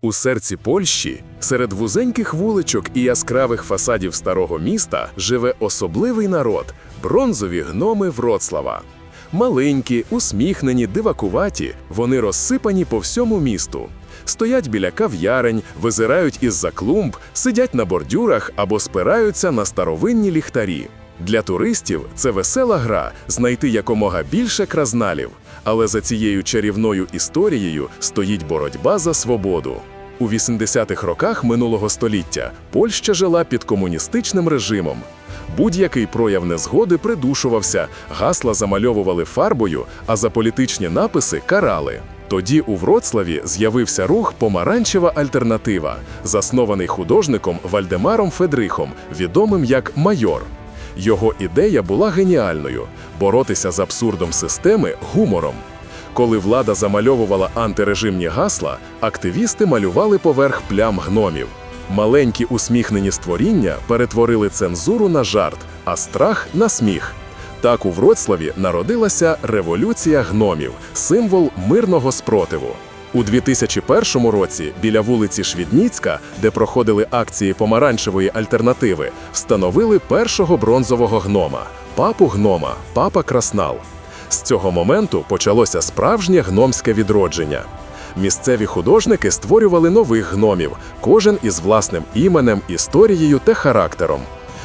У серці Польщі, серед вузеньких вуличок і яскравих фасадів старого міста, живе особливий народ бронзові гноми Вроцлава. Маленькі, усміхнені, дивакуваті, вони розсипані по всьому місту. Стоять біля кав'ярень, визирають із-за клумб, сидять на бордюрах або спираються на старовинні ліхтарі. Для туристів це весела гра знайти якомога більше кразналів, але за цією чарівною історією стоїть боротьба за свободу. У 80-х роках минулого століття Польща жила під комуністичним режимом. Будь-який прояв незгоди придушувався, гасла замальовували фарбою, а за політичні написи карали. Тоді у Вроцлаві з'явився рух Помаранчева альтернатива, заснований художником Вальдемаром Федрихом, відомим як майор. Його ідея була геніальною боротися з абсурдом системи гумором. Коли влада замальовувала антирежимні гасла, активісти малювали поверх плям гномів. Маленькі усміхнені створіння перетворили цензуру на жарт, а страх на сміх. Так у Вроцлаві народилася революція гномів, символ мирного спротиву. У 2001 році біля вулиці Швідніцька, де проходили акції помаранчевої альтернативи, встановили першого бронзового гнома папу гнома, папа Краснал. З цього моменту почалося справжнє гномське відродження. Місцеві художники створювали нових гномів, кожен із власним іменем, історією та характером.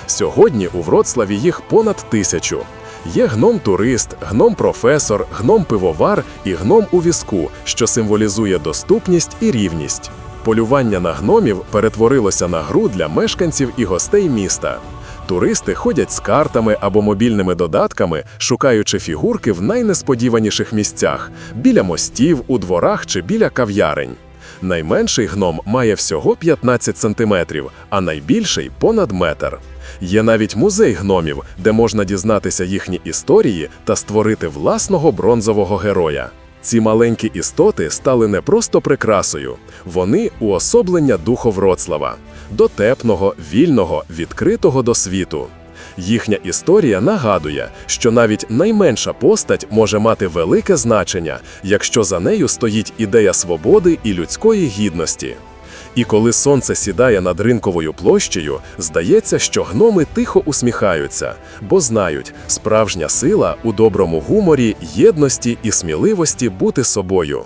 Сьогодні у Вроцлаві їх понад тисячу. Є гном-турист, гном-професор, гном-пивовар і гном у візку, що символізує доступність і рівність. Полювання на гномів перетворилося на гру для мешканців і гостей міста. Туристи ходять з картами або мобільними додатками, шукаючи фігурки в найнесподіваніших місцях біля мостів, у дворах чи біля кав'ярень. Найменший гном має всього 15 сантиметрів, а найбільший понад метр. Є навіть музей гномів, де можна дізнатися їхні історії та створити власного бронзового героя. Ці маленькі істоти стали не просто прикрасою, вони уособлення духу Вроцлава, дотепного, вільного, відкритого до світу. Їхня історія нагадує, що навіть найменша постать може мати велике значення, якщо за нею стоїть ідея свободи і людської гідності. І коли сонце сідає над ринковою площею, здається, що гноми тихо усміхаються, бо знають, справжня сила у доброму гуморі, єдності і сміливості бути собою.